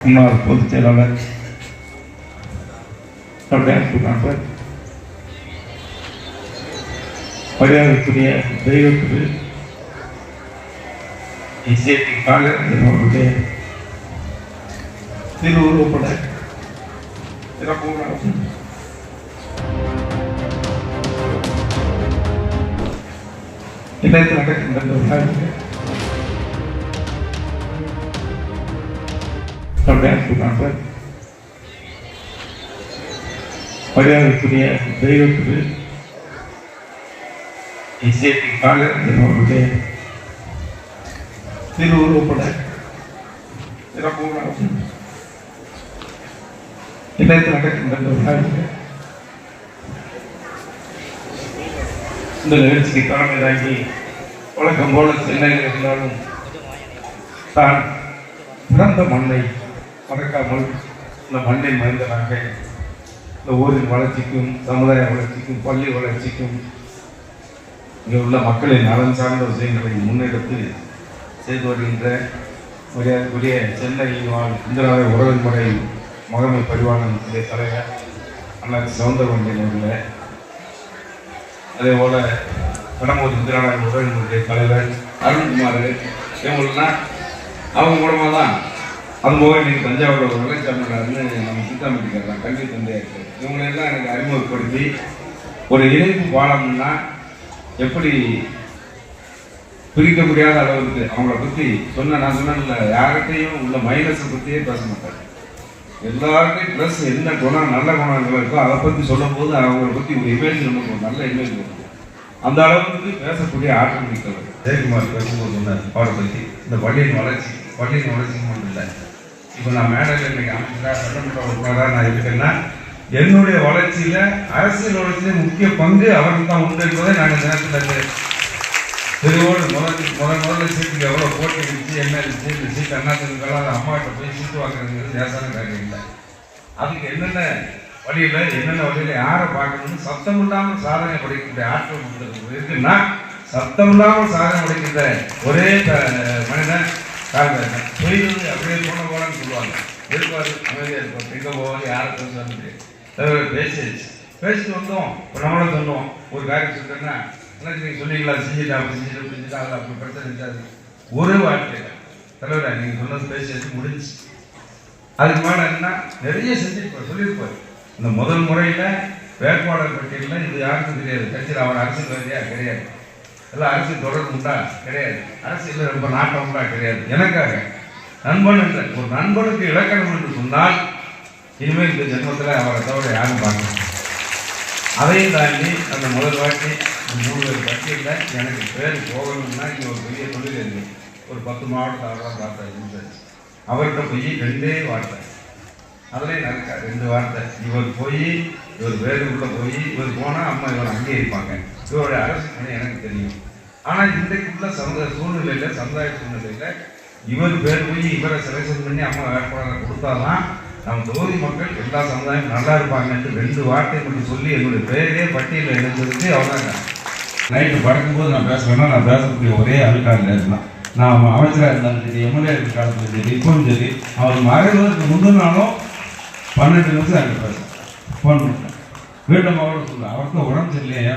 முன்னாள் பொதுச் செயலாளர் டாக்டர் மரியாதைக்குரிய தெய்வத்திரு இசைக்கு காலர் திருவுருவப்பட சிறப்பு நடக்கும் இன்றைக்கு நடக்கின்ற இந்த விழாவிலே டாக்டர் நண்பர் மரியாதைக்குரிய தெய்வத்துக்கு இசைக்கு காலர் அவருடைய திருவுருவப்பட சிறப்பு நடக்கும் நடக்கின்ற இந்த இந்த நிகழ்ச்சிக்கு தலைமை தாங்கி வழக்கம் போல சென்னையில் இருந்தாலும் தான் பிறந்த மண்ணை மறக்காமல் இந்த மண்ணை மறைந்தனாக இந்த ஊரின் வளர்ச்சிக்கும் சமுதாய வளர்ச்சிக்கும் பள்ளி வளர்ச்சிக்கும் இங்கே உள்ள மக்களின் நலன் சார்ந்த விஷயங்களை முன்னெடுத்து செய்து வருகின்ற மரியாதைக்குரிய சென்னை வாழ் இந்திராவை உறவின் முறை மகமை பரிவாளன் தலைவர் அண்ணா சவுந்தரவண்டியன் அவர்களே. அதே போல் கடம்பூர் இந்திராநாயக உறவினுடைய தலைவர் அருண்குமார். இவங்களாம் அவங்க மூலமாக தான் அதுபோக இன்னைக்கு தஞ்சாவூர் ஒரு வெள்ளச்சாமியார்னு நம்ம சித்தாமட்டிக்கார் தான். கல்வி தந்தையாக இருக்கு இவங்களெல்லாம் எனக்கு அறிமுகப்படுத்தி ஒரு இணைப்பு பாடம்னா எப்படி பிரிக்க முடியாத அளவுக்கு அவங்கள பற்றி சொன்ன நான் சொன்னேன்ல யார்கிட்டையும் உள்ள மைனஸை பற்றியே பேச மாட்டார். எல்லாருக்கும் ப்ளஸ் என்ன குணம் நல்ல குணங்கள் இருக்கோ அதை பற்றி சொல்லும் போது அவங்கள பற்றி ஒரு இமேஜ் நமக்கு ஒரு நல்ல இமேஜ் வரும் அந்த அளவுக்கு பேசக்கூடிய ஆற்றல் மிக்கவர். ஜெயக்குமார் பேசும்போது சொன்ன அவரை பற்றி இந்த பள்ளியின் வளர்ச்சி. பள்ளியின் வளர்ச்சி இல்லை. இப்போ நான் மேடையில் இன்னைக்கு அமைச்சராக சட்டமன்ற உறுப்பினராக நான் இருக்கேன்னா என்னுடைய வளர்ச்சியில அரசியல் வளர்ச்சியில முக்கிய பங்கு அவருக்கு தான் உண்டு என்பதை நாங்கள் நேரத்தில் தெருவோடு முதல் முதல் முதல்ல சீட்டுக்கு எவ்வளோ போட்டி இருந்துச்சு என்ன இருந்துச்சு இந்த சீட்டு அண்ணா திமுகலாம் அம்மாட்ட போய் சீட்டு வாங்குறதுங்கிறது லேசான காரியம் இல்லை. அதுக்கு என்னென்ன வழியில் என்னென்ன வழியில் யாரை பார்க்கணும்னு சத்தம் இல்லாமல் சாதனை படைக்கின்ற ஆற்றல் இருக்குன்னா சத்தம் இல்லாமல் சாதனை படைக்கின்ற ஒரே மனிதன் காங்கிரஸ் புரியுது அப்படியே போன போலன்னு சொல்லுவாங்க. இருப்பாரு அமைதியாக இருப்பார் எங்கே போவாரு யாரை பேசுவாங்க தலைவர் பேசிடுச்சு பேசிட்டு வந்தோம். இப்போ நம்மளும் சொன்னோம். ஒரு காரியம் சொல்லிட்டேன்னா என்ன நீங்கள் சொன்னீங்களா? செஞ்சுட்டா அப்படி செஞ்சுட்டு செஞ்சுட்டா அப்படி பிரச்சனை இருக்காது. ஒரு வார்த்தையில் தலைவரா நீங்கள் சொன்னது பேசியாச்சு முடிஞ்சு அதுக்கு மேலே என்ன நிறைய செஞ்சிருப்பார் சொல்லியிருப்பார். இந்த முதல் முறையில் வேட்பாளர் பட்டியலில் இது யாருக்கும் தெரியாது. கட்சியில் அவர் அரசியல்வாதியா கிடையாது. எல்லாம் அரசியல் தொடர்பு உண்டா? கிடையாது. அரசியல் ரொம்ப நாட்டம் உண்டா? கிடையாது. எனக்காக. நண்பன் என்ற ஒரு நண்பனுக்கு இலக்கணம் என்று சொன்னால் இனிமேல் இந்த ஜென்மத்தில் அவரை தவிர யாரும் பார்க்கணும் அதையும் தாண்டி அந்த முதல் வாட்டி மூணு பேர் பட்டியலில் எனக்கு பேர் போகணும்னா இங்கே ஒரு பெரிய தொழில் இருக்கு ஒரு பத்து மாவட்டத்தை அவரெல்லாம் பார்த்தா அவர்கிட்ட போய் ரெண்டே வார்த்தை. அதுலேயும் நடக்கா ரெண்டு வார்த்தை. இவர் போய் இவர் வேறு உள்ள போய் இவர் போனால் அம்மா இவர் அங்கேயே இருப்பாங்க. இவருடைய அரசு எனக்கு தெரியும். ஆனால் இன்றைக்கு உள்ள சமுதாய சூழ்நிலையில் சமுதாய சூழ்நிலையில் இவர் பேர் போய் இவரை செலக்ஷன் பண்ணி அம்மா வேட்பாளர் கொடுத்தாதான் நம்ம தொகுதி மக்கள் எல்லா சமுதாயம் நல்லா இருப்பாங்கன்ட்டு ரெண்டு வார்த்தை மட்டும் சொல்லி என்னுடைய பேரே பட்டியலில் எழுந்ததுக்கு அவங்க நைட்டு படுக்கும்போது நான் பேசுவேன்னா நான் பேசக்கூடிய ஒரே அழுக்காக இருந்தான் நான் அமைச்சராக இருந்தாலும் சரி எம்எல்ஏ இருக்கிற காலத்துல சரி இப்பவும் சரி. அவர் மறைவதற்கு முந்தினாலும் பன்னெண்டு நிமிஷம் எனக்கு பேசுவேன் ஃபோன் பண்ணேன் வீடும் அவரும் சொல்ல அவருக்கும் உடம்பு சரியில்லையா